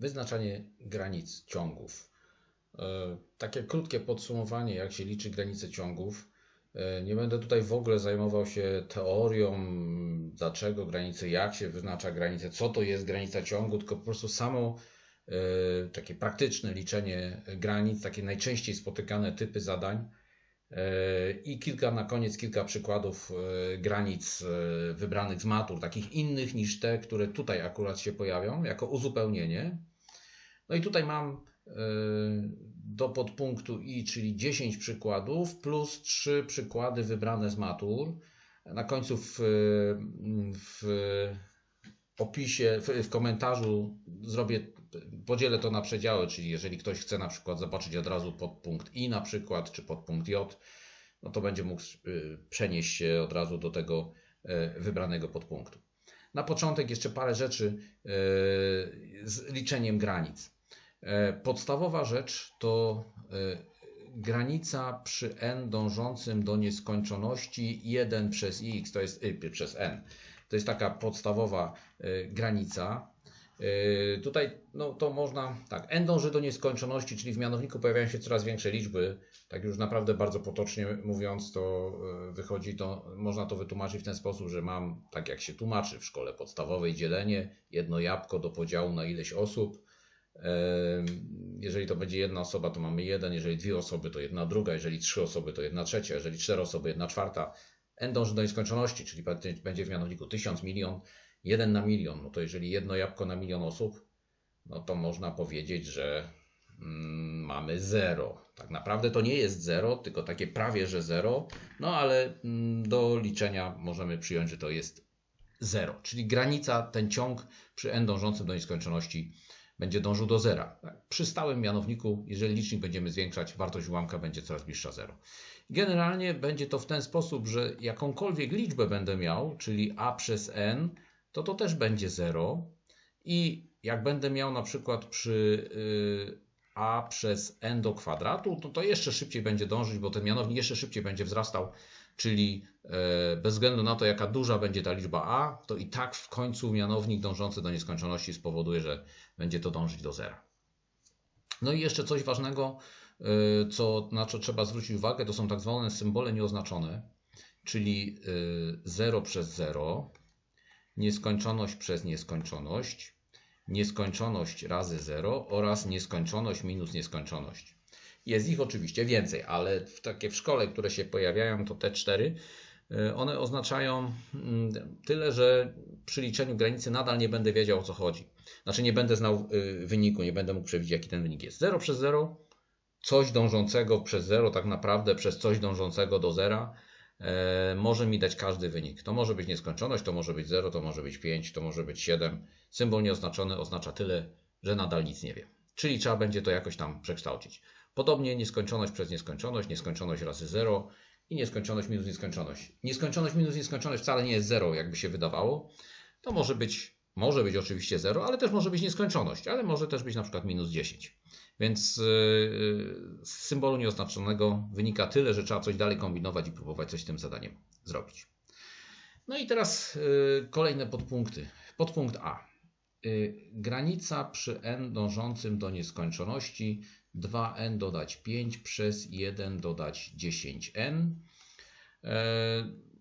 Wyznaczanie granic ciągów. E, takie krótkie podsumowanie, jak się liczy granice ciągów. E, nie będę tutaj w ogóle zajmował się teorią, dlaczego granice, jak się wyznacza granice, co to jest granica ciągu, tylko po prostu samo e, takie praktyczne liczenie granic, takie najczęściej spotykane typy zadań i kilka na koniec kilka przykładów granic wybranych z matur, takich innych niż te, które tutaj akurat się pojawią, jako uzupełnienie. No i tutaj mam e, do podpunktu i, czyli 10 przykładów, plus 3 przykłady wybrane z matur. Na końcu w, w opisie, w, w, komentarzu zrobię, podzielę to na przedziały, czyli jeżeli ktoś chce na przykład zobaczyć od razu podpunkt i na przykład, czy podpunkt J, no to będzie mógł y, przenieść się od razu do tego e, wybranego podpunktu. Na początek jeszcze parę rzeczy z liczeniem granic. E, podstawowa rzecz to e, granica przy n dążącym do nieskończoności 1 przez x, to jest y, przez n. To jest taka podstawowa e, granica. Tutaj no, to można, tak, n dąży do nieskończoności, czyli w mianowniku pojawiają się coraz większe liczby. Tak już naprawdę bardzo potocznie mówiąc, to wychodzi to, można to wytłumaczyć w ten sposób, że mam, tak jak się tłumaczy w szkole podstawowej, dzielenie, jedno jabłko do podziału na ileś osób jeżeli to będzie jedna osoba, to mamy jeden, jeżeli dwie osoby, to jedna druga, jeżeli trzy osoby, to jedna trzecia, jeżeli cztery osoby, jedna czwarta. N dąży do nieskończoności, czyli będzie w mianowniku tysiąc, milion, jeden na milion. No to jeżeli jedno jabłko na milion osób, no to można powiedzieć, że mm, mamy zero. Tak naprawdę to nie jest zero, tylko takie prawie, że zero, no ale mm, do liczenia możemy przyjąć, że to jest zero. Czyli granica, ten ciąg przy n dążącym do nieskończoności będzie dążył do zera. Przy stałym mianowniku, jeżeli licznik będziemy zwiększać, wartość ułamka będzie coraz bliższa zero. Generalnie będzie to w ten sposób, że jakąkolwiek liczbę będę miał, czyli a przez n, to to też będzie 0. I jak będę miał na przykład przy y, a przez n do kwadratu, to to jeszcze szybciej będzie dążyć, bo ten mianownik jeszcze szybciej będzie wzrastał czyli e, bez względu na to, jaka duża będzie ta liczba a, to i tak w końcu mianownik dążący do nieskończoności spowoduje, że będzie to dążyć do zera. No i jeszcze coś ważnego, e, co, na co trzeba zwrócić uwagę, to są tak zwane symbole nieoznaczone, czyli 0 e, przez 0, nieskończoność przez nieskończoność, nieskończoność razy 0 oraz nieskończoność minus nieskończoność. Jest ich oczywiście więcej, ale w takie w szkole, które się pojawiają, to te cztery, y, one oznaczają mm, tyle, że przy liczeniu granicy nadal nie będę wiedział o co chodzi. Znaczy nie będę znał y, wyniku, nie będę mógł przewidzieć jaki ten wynik jest. 0 przez 0, coś dążącego przez 0 tak naprawdę przez coś dążącego do zera e, może mi dać każdy wynik. To może być nieskończoność, to może być 0, to może być 5, to może być 7. Symbol nieoznaczony oznacza tyle, że nadal nic nie wiem. Czyli trzeba będzie to jakoś tam przekształcić. Podobnie nieskończoność przez nieskończoność, nieskończoność razy 0 i nieskończoność minus nieskończoność. Nieskończoność minus nieskończoność wcale nie jest 0, jakby się wydawało. To może być, może być oczywiście 0, ale też może być nieskończoność, ale może też być na przykład minus 10. Więc yy, z symbolu nieoznaczonego wynika tyle, że trzeba coś dalej kombinować i próbować coś z tym zadaniem zrobić. No i teraz yy, kolejne podpunkty. Podpunkt A. Granica przy n dążącym do nieskończoności 2n dodać 5 przez 1 dodać 10n. E,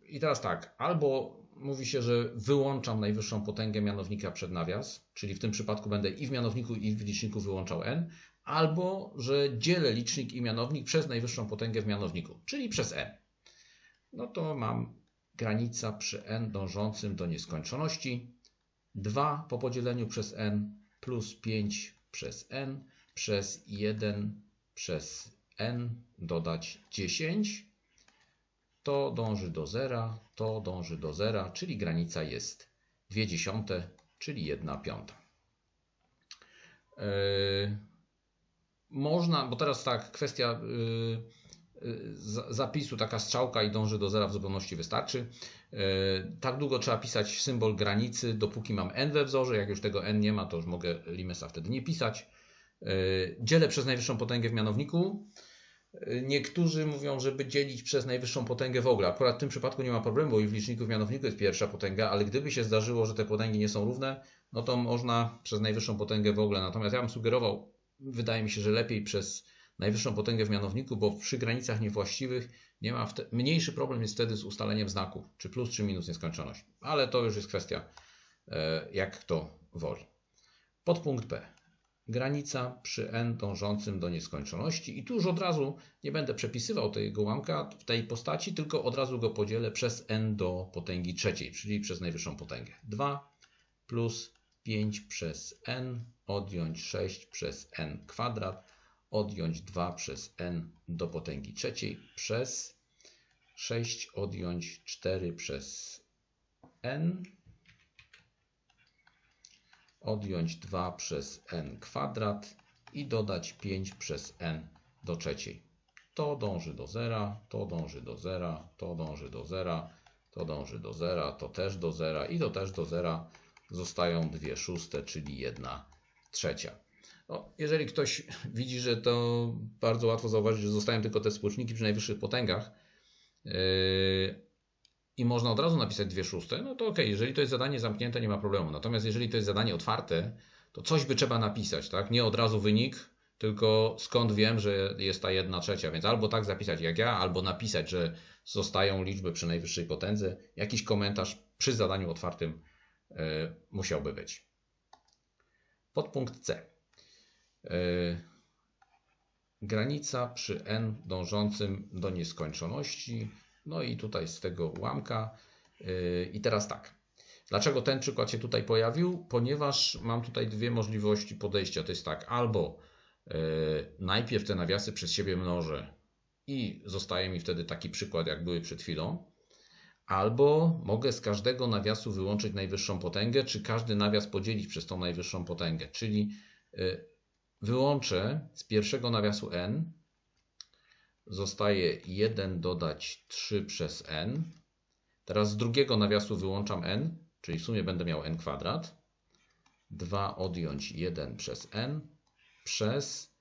I teraz tak, albo mówi się, że wyłączam najwyższą potęgę mianownika przed nawias, czyli w tym przypadku będę i w mianowniku i w liczniku wyłączał n, albo że dzielę licznik i mianownik przez najwyższą potęgę w mianowniku, czyli przez n. No to mam granica przy n dążącym do nieskończoności 2 po podzieleniu przez n plus 5 przez n przez 1 przez n dodać 10. To dąży do zera, to dąży do zera, czyli granica jest 2 dziesiąte, czyli 1 piąta. Yy, można, bo teraz tak, kwestia yy, zapisu, taka strzałka i dąży do zera w zupełności wystarczy. Yy, tak długo trzeba pisać symbol granicy, dopóki mam n we wzorze. Jak już tego n nie ma, to już mogę limesa wtedy nie pisać. Dzielę przez najwyższą potęgę w mianowniku. Niektórzy mówią, żeby dzielić przez najwyższą potęgę w ogóle. Akurat w tym przypadku nie ma problemu, bo i w liczniku w mianowniku jest pierwsza potęga, ale gdyby się zdarzyło, że te potęgi nie są równe, no to można przez najwyższą potęgę w ogóle. Natomiast ja bym sugerował, wydaje mi się, że lepiej przez najwyższą potęgę w mianowniku, bo przy granicach niewłaściwych nie ma mniejszy problem jest wtedy z ustaleniem znaków, czy plus, czy minus nieskończoność. Ale to już jest kwestia, e, jak kto woli. Podpunkt B granica przy n dążącym do nieskończoności. I tu już od razu nie będę przepisywał tego ułamka w tej postaci, tylko od razu go podzielę przez n do potęgi trzeciej, czyli przez najwyższą potęgę. 2 plus 5 przez n, odjąć 6 przez n kwadrat, odjąć 2 przez n do potęgi trzeciej przez 6 odjąć 4 przez n odjąć 2 przez n kwadrat i dodać 5 przez n do trzeciej. To dąży do zera, to dąży do zera, to dąży do zera, to dąży do zera, to też do zera i to też do zera zostają 2 szóste, czyli 1 trzecia. No, jeżeli ktoś widzi, że to bardzo łatwo zauważyć, że zostają tylko te współczniki przy najwyższych potęgach, yy, i można od razu napisać dwie szóste, no to ok, jeżeli to jest zadanie zamknięte, nie ma problemu. Natomiast jeżeli to jest zadanie otwarte, to coś by trzeba napisać, tak? Nie od razu wynik, tylko skąd wiem, że jest ta jedna trzecia. Więc albo tak zapisać jak ja, albo napisać, że zostają liczby przy najwyższej potędze. Jakiś komentarz przy zadaniu otwartym y, musiałby być. Podpunkt C. Y, granica przy n dążącym do nieskończoności no i tutaj z tego ułamka. Yy, I teraz tak. Dlaczego ten przykład się tutaj pojawił? Ponieważ mam tutaj dwie możliwości podejścia. To jest tak, albo yy, najpierw te nawiasy przez siebie mnożę i zostaje mi wtedy taki przykład, jak były przed chwilą. Albo mogę z każdego nawiasu wyłączyć najwyższą potęgę, czy każdy nawias podzielić przez tą najwyższą potęgę. Czyli yy, wyłączę z pierwszego nawiasu n zostaje 1 dodać 3 przez n. Teraz z drugiego nawiasu wyłączam n, czyli w sumie będę miał n kwadrat. 2 odjąć 1 przez n przez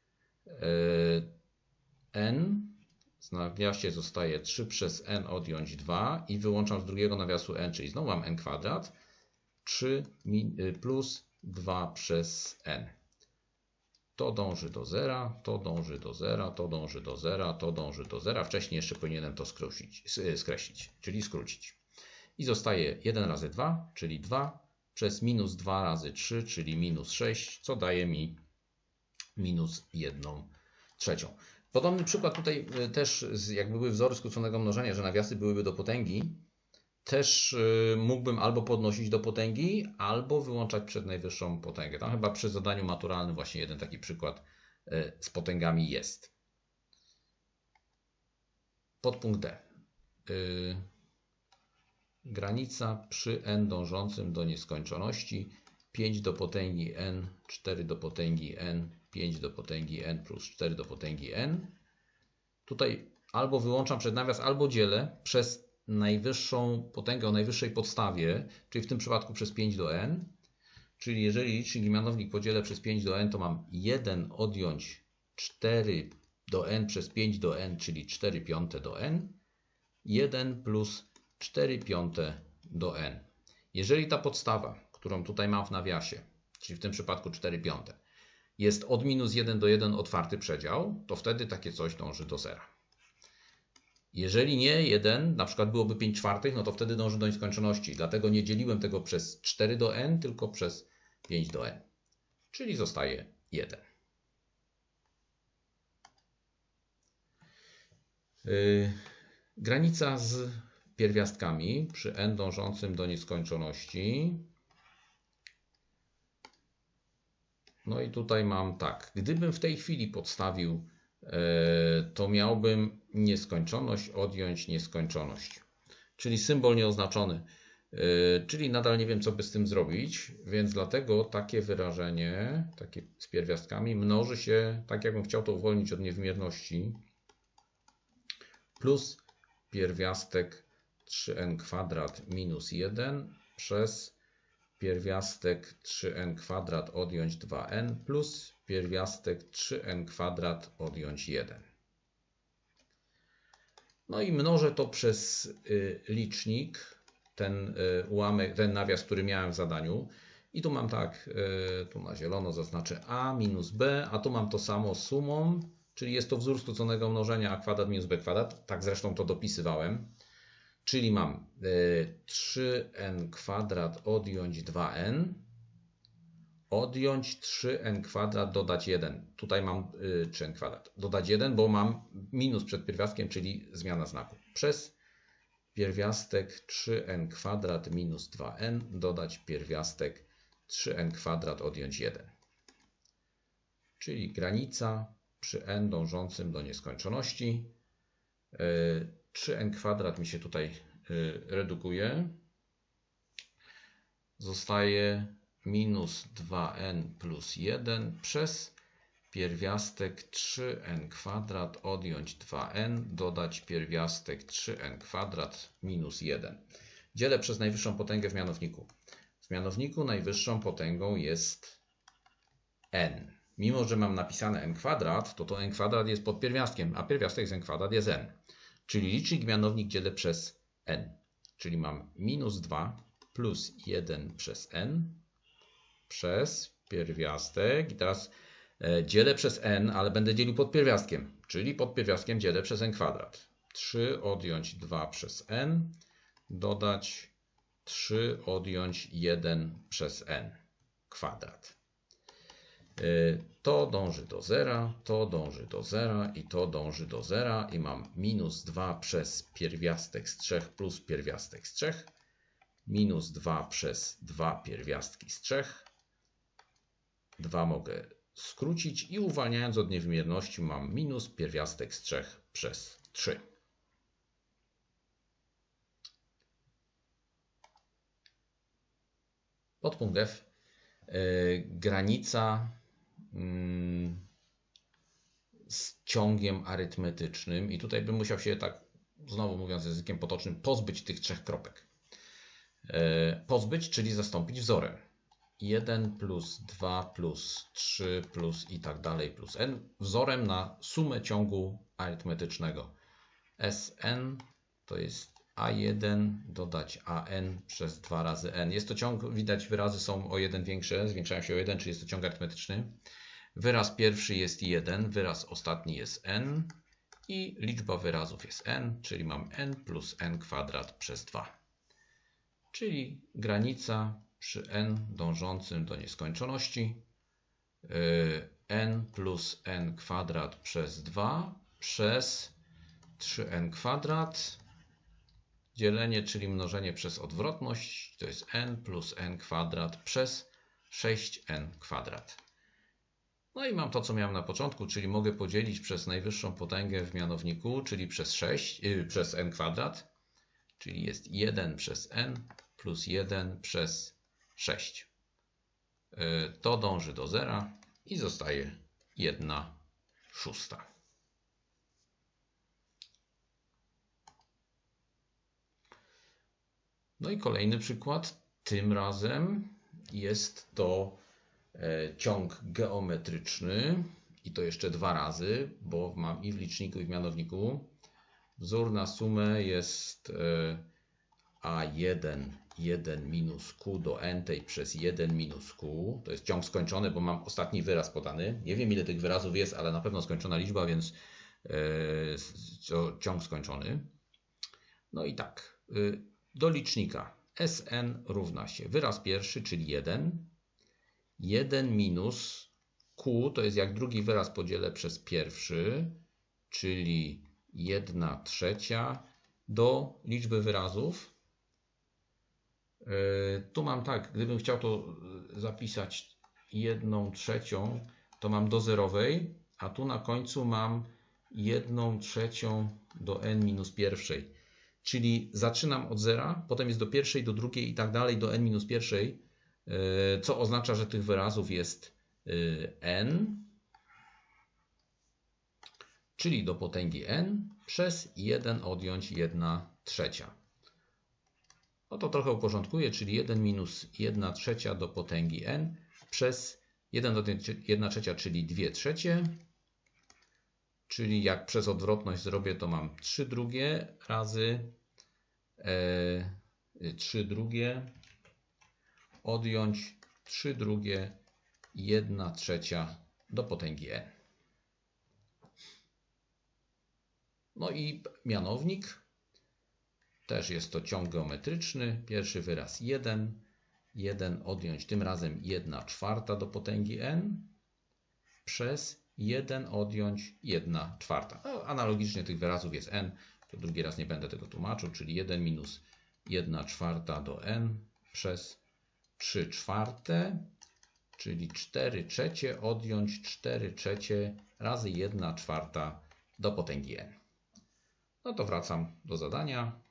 yy, n. W nawiasie zostaje 3 przez n odjąć 2 i wyłączam z drugiego nawiasu n, czyli znowu mam n kwadrat. 3 y, plus 2 przez n. To dąży do zera, to dąży do zera, to dąży do zera, to dąży do zera. Wcześniej jeszcze powinienem to skrócić, skreślić, czyli skrócić. I zostaje 1 razy 2, czyli 2, przez minus 2 razy 3, czyli minus 6, co daje mi minus 1 trzecią. Podobny przykład tutaj y, też, jakby były wzory skróconego mnożenia, że nawiasy byłyby do potęgi, też y, mógłbym albo podnosić do potęgi, albo wyłączać przed najwyższą potęgę. Tam chyba przy zadaniu maturalnym właśnie jeden taki przykład y, z potęgami jest. Podpunkt D. Y, granica przy n dążącym do nieskończoności 5 do potęgi n, 4 do potęgi n, 5 do potęgi n plus 4 do potęgi n. Tutaj albo wyłączam przed nawias, albo dzielę przez najwyższą potęgę o najwyższej podstawie, czyli w tym przypadku przez 5 do n. Czyli jeżeli licznik i mianownik podzielę przez 5 do n, to mam 1 odjąć 4 do n przez 5 do n, czyli 4 piąte do n. 1 plus 4 piąte do n. Jeżeli ta podstawa, którą tutaj mam w nawiasie, czyli w tym przypadku 4 piąte, jest od minus 1 do 1 otwarty przedział, to wtedy takie coś dąży do zera. Jeżeli nie 1, na przykład byłoby 5 czwartych, no to wtedy dąży do nieskończoności. Dlatego nie dzieliłem tego przez 4 do n, tylko przez 5 do n. Czyli zostaje 1. Yy, granica z pierwiastkami przy n dążącym do nieskończoności. No i tutaj mam tak. Gdybym w tej chwili podstawił to miałbym nieskończoność odjąć nieskończoność. Czyli symbol nieoznaczony. E, czyli nadal nie wiem, co by z tym zrobić, więc dlatego takie wyrażenie, takie z pierwiastkami, mnoży się, tak jakbym chciał to uwolnić od niewymierności, plus pierwiastek 3n kwadrat minus 1 przez pierwiastek 3n kwadrat odjąć 2n plus pierwiastek 3n kwadrat odjąć 1. No i mnożę to przez y, licznik, ten y, ułamek, ten nawias, który miałem w zadaniu. I tu mam tak, y, tu na zielono zaznaczę a minus b, a tu mam to samo sumą, czyli jest to wzór skróconego mnożenia a kwadrat minus b kwadrat. Tak zresztą to dopisywałem. Czyli mam 3n kwadrat odjąć 2n, odjąć 3n kwadrat, dodać 1. Tutaj mam 3n kwadrat, dodać 1, bo mam minus przed pierwiastkiem, czyli zmiana znaku. Przez pierwiastek 3n kwadrat minus 2n, dodać pierwiastek 3n kwadrat, odjąć 1. Czyli granica przy n dążącym do nieskończoności. 3n kwadrat mi się tutaj redukuje. Zostaje minus 2n plus 1 przez pierwiastek 3n kwadrat odjąć 2n, dodać pierwiastek 3n kwadrat minus 1. Dzielę przez najwyższą potęgę w mianowniku. W mianowniku najwyższą potęgą jest n. Mimo, że mam napisane n kwadrat, to to n kwadrat jest pod pierwiastkiem, a pierwiastek z n kwadrat jest n. Czyli licznik mianownik dzielę przez n. Czyli mam minus 2 plus 1 przez n przez pierwiastek. I teraz e, dzielę przez n, ale będę dzielił pod pierwiastkiem, czyli pod pierwiastkiem dzielę przez n kwadrat. 3 odjąć 2 przez n, dodać 3 odjąć 1 przez n kwadrat. E, to dąży do zera, to dąży do zera i to dąży do zera i mam minus 2 przez pierwiastek z 3 plus pierwiastek z 3 minus 2 przez 2 pierwiastki z 3 2 mogę skrócić i uwalniając od niewymierności mam minus pierwiastek z 3 przez 3. Podpunkt F. Yy, granica yy, z ciągiem arytmetycznym i tutaj bym musiał się tak, znowu mówiąc językiem potocznym, pozbyć tych trzech kropek. Yy, pozbyć, czyli zastąpić wzorem. 1 plus 2 plus 3 plus i tak dalej plus n wzorem na sumę ciągu arytmetycznego. Sn to jest a1 dodać an przez 2 razy n. Jest to ciąg, widać wyrazy są o 1 większe, zwiększają się o 1, czyli jest to ciąg arytmetyczny. Wyraz pierwszy jest 1, wyraz ostatni jest n i liczba wyrazów jest n, czyli mam n plus n kwadrat przez 2. Czyli granica przy n dążącym do nieskończoności y, n plus n kwadrat przez 2 przez 3n kwadrat dzielenie, czyli mnożenie przez odwrotność, to jest n plus n kwadrat przez 6n kwadrat. No i mam to, co miałem na początku, czyli mogę podzielić przez najwyższą potęgę w mianowniku, czyli przez 6, yy, przez n kwadrat, czyli jest 1 przez n plus 1 przez 6. E, to dąży do zera i zostaje 1 szósta. No i kolejny przykład. Tym razem jest to e, ciąg geometryczny i to jeszcze dwa razy, bo mam i w liczniku i w mianowniku. Wzór na sumę jest e, A1 1 minus q do n tej przez 1 minus q. To jest ciąg skończony, bo mam ostatni wyraz podany. Nie wiem ile tych wyrazów jest, ale na pewno skończona liczba, więc yy, ciąg skończony. No i tak, yy, do licznika Sn równa się wyraz pierwszy, czyli 1. 1 minus q to jest jak drugi wyraz podzielę przez pierwszy, czyli 1 trzecia do liczby wyrazów E, tu mam tak, gdybym chciał to e, zapisać jedną trzecią, to mam do zerowej, a tu na końcu mam jedną trzecią do n minus pierwszej. Czyli zaczynam od zera, potem jest do pierwszej, do drugiej i tak dalej do n minus pierwszej, e, co oznacza, że tych wyrazów jest n, czyli do potęgi n przez 1 odjąć 1 trzecia. No to trochę uporządkuję, czyli 1 minus 1 trzecia do potęgi n przez 1 do 1 trzecia, czyli 2 trzecie czyli jak przez odwrotność zrobię, to mam 3 drugie razy e, 3 drugie odjąć 3 drugie 1 trzecia do potęgi n. No i mianownik. Też jest to ciąg geometryczny. Pierwszy wyraz 1. 1 odjąć tym razem 1 czwarta do potęgi n przez 1 odjąć 1 czwarta. No, analogicznie tych wyrazów jest n. To drugi raz nie będę tego tłumaczył, czyli 1 minus 1 czwarta do n przez 3 czwarte, czyli 4 trzecie odjąć 4 trzecie razy 1 czwarta do potęgi n. No to wracam do zadania.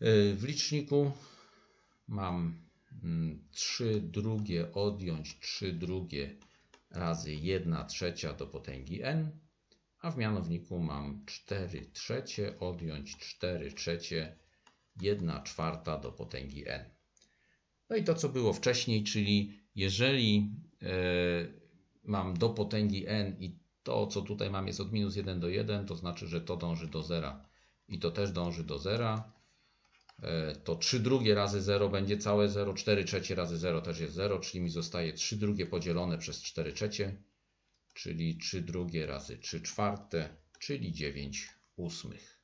W liczniku mam 3 mm, drugie odjąć 3 drugie razy 1 trzecia do potęgi n, a w mianowniku mam 4 trzecie odjąć 4 trzecie 1 czwarta do potęgi n. No i to, co było wcześniej, czyli jeżeli e, mam do potęgi n i to, co tutaj mam, jest od minus 1 do 1, to znaczy, że to dąży do zera i to też dąży do zera. E, to 3 drugie razy 0 będzie całe 0, 4 trzecie razy 0 też jest 0, czyli mi zostaje 3 drugie podzielone przez 4 trzecie, czyli 3 drugie razy 3 czwarte, czyli 9 ósmych.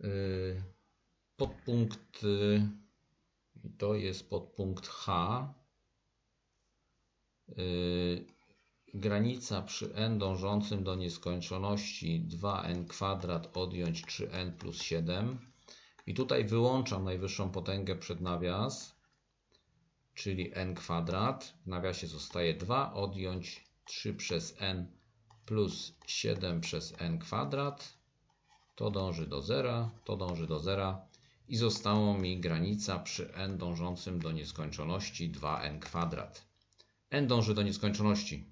E, podpunkt i to jest podpunkt H. Granica przy n dążącym do nieskończoności 2n kwadrat odjąć 3n plus 7. I tutaj wyłączam najwyższą potęgę przed nawias, czyli n kwadrat. W nawiasie zostaje 2 odjąć 3 przez n plus 7 przez n kwadrat. To dąży do zera, to dąży do zera i zostało mi granica przy n dążącym do nieskończoności 2n kwadrat. n dąży do nieskończoności,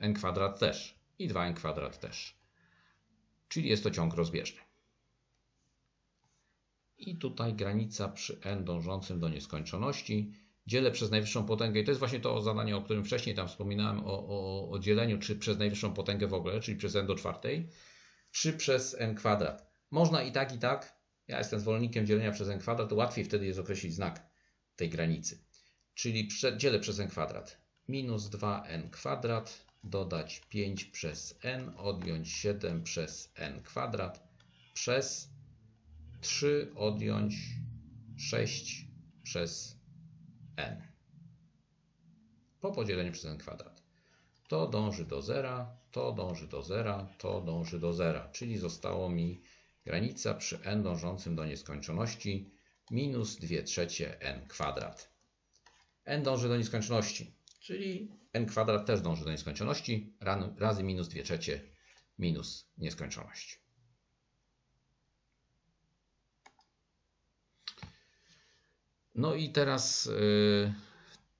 n kwadrat też i 2n kwadrat też. Czyli jest to ciąg rozbieżny. I tutaj granica przy n dążącym do nieskończoności dzielę przez najwyższą potęgę. I to jest właśnie to zadanie, o którym wcześniej tam wspominałem, o, o, o dzieleniu czy przez najwyższą potęgę w ogóle, czyli przez n do czwartej, czy przez n kwadrat. Można i tak, i tak, ja jestem zwolennikiem dzielenia przez n kwadrat, to łatwiej wtedy jest określić znak tej granicy. Czyli dzielę przez n kwadrat. Minus 2n kwadrat, dodać 5 przez n, odjąć 7 przez n kwadrat, przez 3 odjąć 6 przez n. Po podzieleniu przez n kwadrat. To dąży do zera, to dąży do zera, to dąży do zera, czyli zostało mi Granica przy n dążącym do nieskończoności minus 2 trzecie n kwadrat. n dąży do nieskończoności, czyli n kwadrat też dąży do nieskończoności, razy minus 2 trzecie minus nieskończoność. No i teraz yy,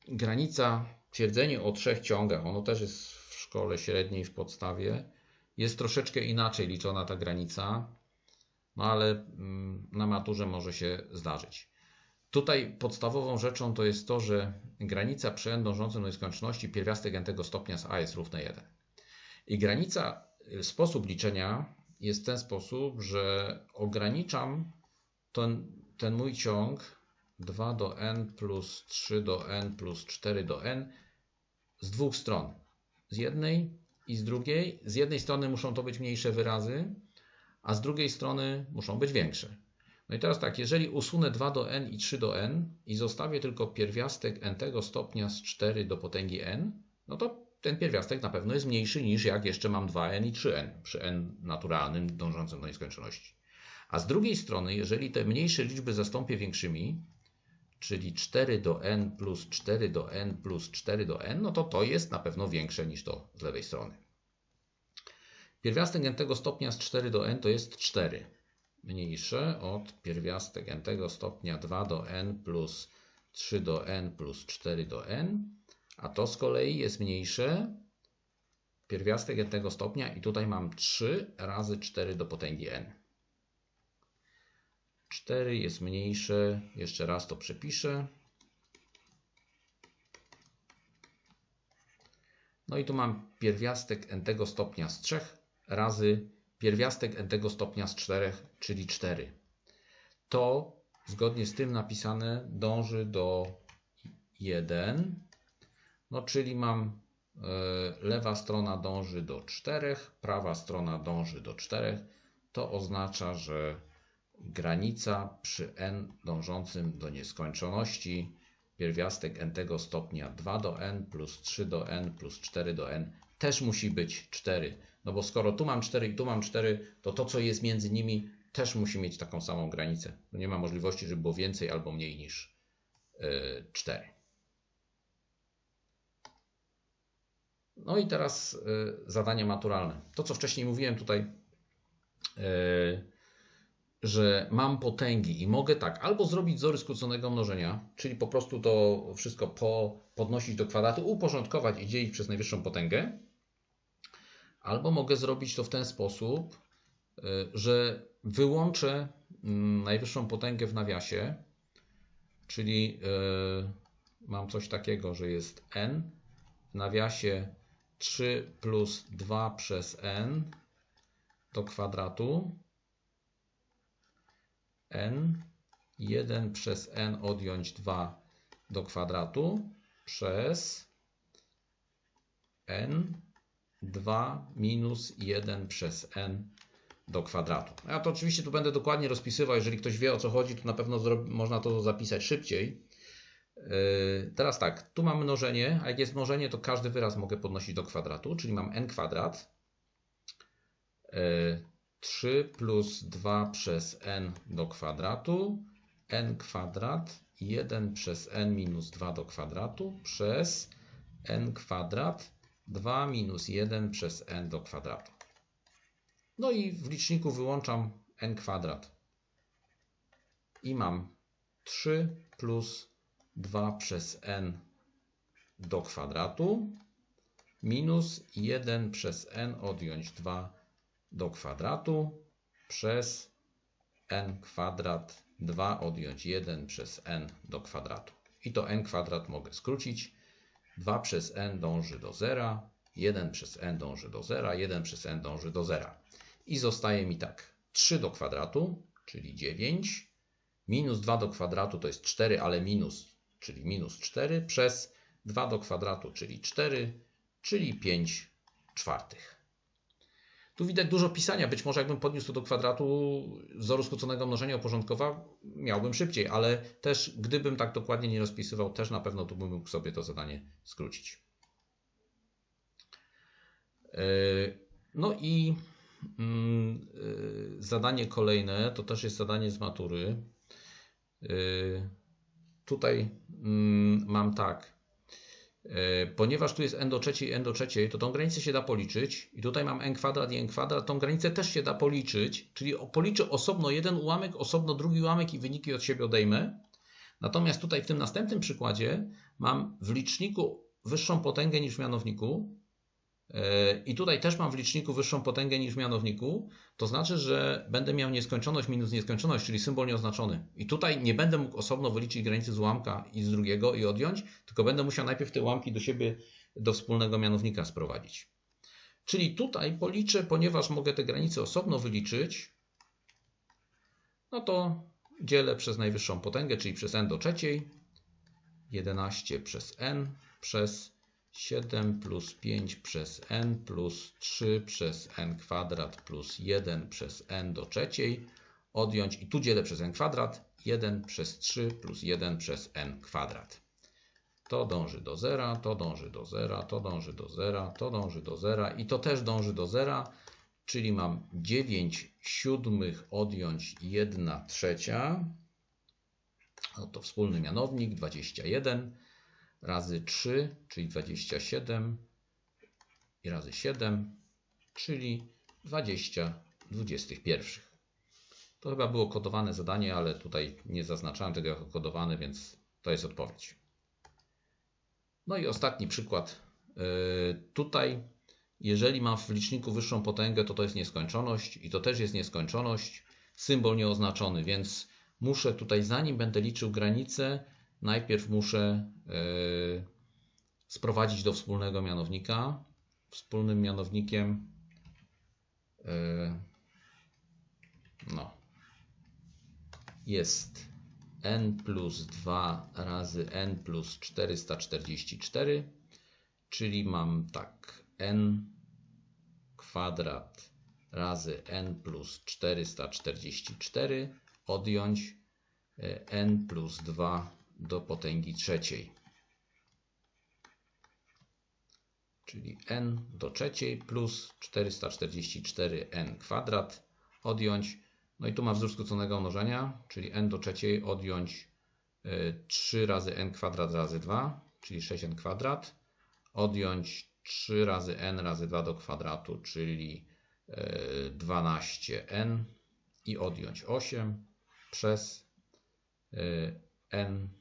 granica, twierdzenie o trzech ciągach, ono też jest w szkole średniej, w podstawie, jest troszeczkę inaczej liczona ta granica no ale mm, na maturze może się zdarzyć. Tutaj podstawową rzeczą to jest to, że granica przy n dążącym do nieskończoności pierwiastek n tego stopnia z a jest równy 1. I granica, y, sposób liczenia jest w ten sposób, że ograniczam ten, ten mój ciąg 2 do n plus 3 do n plus 4 do n z dwóch stron. Z jednej i z drugiej. Z jednej strony muszą to być mniejsze wyrazy, a z drugiej strony muszą być większe. No i teraz tak, jeżeli usunę 2 do n i 3 do n i zostawię tylko pierwiastek n tego stopnia z 4 do potęgi n, no to ten pierwiastek na pewno jest mniejszy niż jak jeszcze mam 2n i 3n przy n naturalnym dążącym do nieskończoności. A z drugiej strony, jeżeli te mniejsze liczby zastąpię większymi, czyli 4 do n plus 4 do n plus 4 do n, no to to jest na pewno większe niż to z lewej strony. Pierwiastek n tego stopnia z 4 do n to jest 4 mniejszy od pierwiastek n tego stopnia 2 do n plus 3 do n plus 4 do n, a to z kolei jest mniejsze pierwiastek n tego stopnia i tutaj mam 3 razy 4 do potęgi n. 4 jest mniejsze, jeszcze raz to przepiszę. No i tu mam pierwiastek n tego stopnia z 3 razy pierwiastek n tego stopnia z 4, czyli 4. To zgodnie z tym napisane dąży do 1. No czyli mam e, lewa strona dąży do 4, prawa strona dąży do 4. To oznacza, że granica przy n dążącym do nieskończoności pierwiastek n tego stopnia 2 do n plus 3 do n plus 4 do n też musi być 4. No bo skoro tu mam 4 i tu mam 4, to to co jest między nimi też musi mieć taką samą granicę. No nie ma możliwości, żeby było więcej albo mniej niż yy, 4. No i teraz yy, zadanie maturalne. To co wcześniej mówiłem tutaj yy, że mam potęgi i mogę tak albo zrobić wzory skróconego mnożenia, czyli po prostu to wszystko po, podnosić do kwadratu, uporządkować i dzielić przez najwyższą potęgę, albo mogę zrobić to w ten sposób, y, że wyłączę mm, najwyższą potęgę w nawiasie, czyli y, mam coś takiego, że jest n w nawiasie 3 plus 2 przez n do kwadratu n 1 przez n odjąć 2 do kwadratu przez n 2 minus 1 przez n do kwadratu. Ja to oczywiście tu będę dokładnie rozpisywał. Jeżeli ktoś wie o co chodzi, to na pewno można to zapisać szybciej. Yy, teraz tak, tu mam mnożenie, a jak jest mnożenie, to każdy wyraz mogę podnosić do kwadratu, czyli mam n kwadrat. Yy, 3 plus 2 przez n do kwadratu, n kwadrat 1 przez n minus 2 do kwadratu przez n kwadrat 2 minus 1 przez n do kwadratu. No i w liczniku wyłączam n kwadrat. I mam 3 plus 2 przez n do kwadratu minus 1 przez n odjąć 2 do kwadratu przez n kwadrat 2 odjąć 1 przez n do kwadratu. I to n kwadrat mogę skrócić. 2 przez n dąży do 0, 1 przez n dąży do 0, 1 przez n dąży do 0. I zostaje mi tak 3 do kwadratu, czyli 9, minus 2 do kwadratu to jest 4, ale minus, czyli minus 4, przez 2 do kwadratu, czyli 4, czyli 5 czwartych. Tu widać dużo pisania. Być może jakbym podniósł to do kwadratu wzoru skróconego mnożenia uporządkował, miałbym szybciej, ale też gdybym tak dokładnie nie rozpisywał, też na pewno tu bym mógł sobie to zadanie skrócić. E, no i mm, e, zadanie kolejne to też jest zadanie z matury. E, tutaj mm, mam tak. E, ponieważ tu jest n do trzeciej, n do trzeciej, to tą granicę się da policzyć. I tutaj mam n kwadrat i n kwadrat, tą granicę też się da policzyć, czyli policzę osobno jeden ułamek, osobno drugi ułamek i wyniki od siebie odejmę. Natomiast tutaj w tym następnym przykładzie mam w liczniku wyższą potęgę niż w mianowniku, i tutaj też mam w liczniku wyższą potęgę niż w mianowniku, to znaczy, że będę miał nieskończoność minus nieskończoność, czyli symbol nieoznaczony. I tutaj nie będę mógł osobno wyliczyć granicy z ułamka i z drugiego i odjąć, tylko będę musiał najpierw te ułamki do siebie, do wspólnego mianownika sprowadzić. Czyli tutaj policzę, ponieważ mogę te granice osobno wyliczyć, no to dzielę przez najwyższą potęgę, czyli przez n do trzeciej, 11 przez n przez 7 plus 5 przez n plus 3 przez n kwadrat plus 1 przez n do trzeciej odjąć i tu dzielę przez n kwadrat 1 przez 3 plus 1 przez n kwadrat. To dąży do zera, to dąży do zera, to dąży do zera, to dąży do zera i to też dąży do zera, czyli mam 9 siódmych odjąć 1 trzecia. No to wspólny mianownik 21 razy 3, czyli 27 i razy 7, czyli 20 21. To chyba było kodowane zadanie, ale tutaj nie zaznaczałem tego jako kodowane, więc to jest odpowiedź. No i ostatni przykład. Yy, tutaj, jeżeli mam w liczniku wyższą potęgę, to to jest nieskończoność i to też jest nieskończoność, symbol nieoznaczony, więc muszę tutaj, zanim będę liczył granicę, najpierw muszę e, sprowadzić do wspólnego mianownika. Wspólnym mianownikiem yy, no, jest n plus 2 razy n plus 444, czyli mam tak n kwadrat razy n plus 444 odjąć y, n plus 2 do potęgi trzeciej. Czyli n do trzeciej plus 444n kwadrat odjąć. No i tu mam wzór skróconego mnożenia, czyli n do trzeciej odjąć y, 3 razy n kwadrat razy 2, czyli 6n kwadrat, odjąć 3 razy n razy 2 do kwadratu, czyli y, 12n i odjąć 8 przez y, n.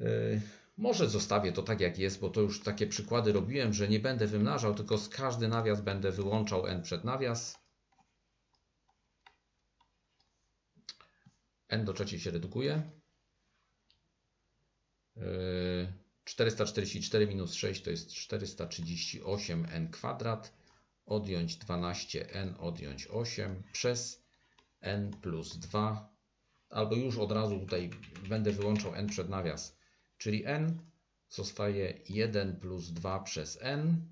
Y, Może zostawię to tak jak jest, bo to już takie przykłady robiłem, że nie będę wymnażał, tylko z każdy nawias będę wyłączał n przed nawias. n do trzeciej się redukuje. Yy, 444 minus 6 to jest 438n kwadrat. Odjąć 12n, odjąć 8 przez n plus 2. Albo już od razu tutaj będę wyłączał n przed nawias. Czyli n zostaje 1 plus 2 przez n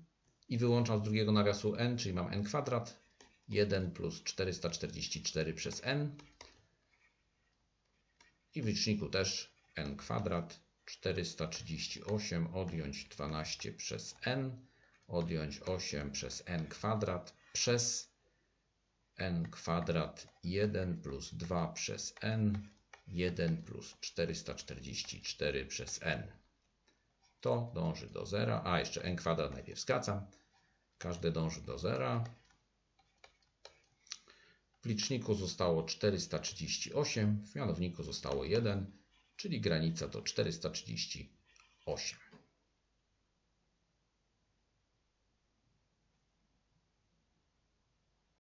i wyłączam z drugiego nawiasu n, czyli mam n kwadrat. 1 plus 444 przez n i w liczniku też n kwadrat 438 odjąć 12 przez n odjąć 8 przez n kwadrat przez n kwadrat 1 plus 2 przez n 1 plus 444 przez n. To dąży do zera. A jeszcze n kwadrat najpierw skracam. Każde dąży do zera. W liczniku zostało 438, w mianowniku zostało 1, czyli granica to 438.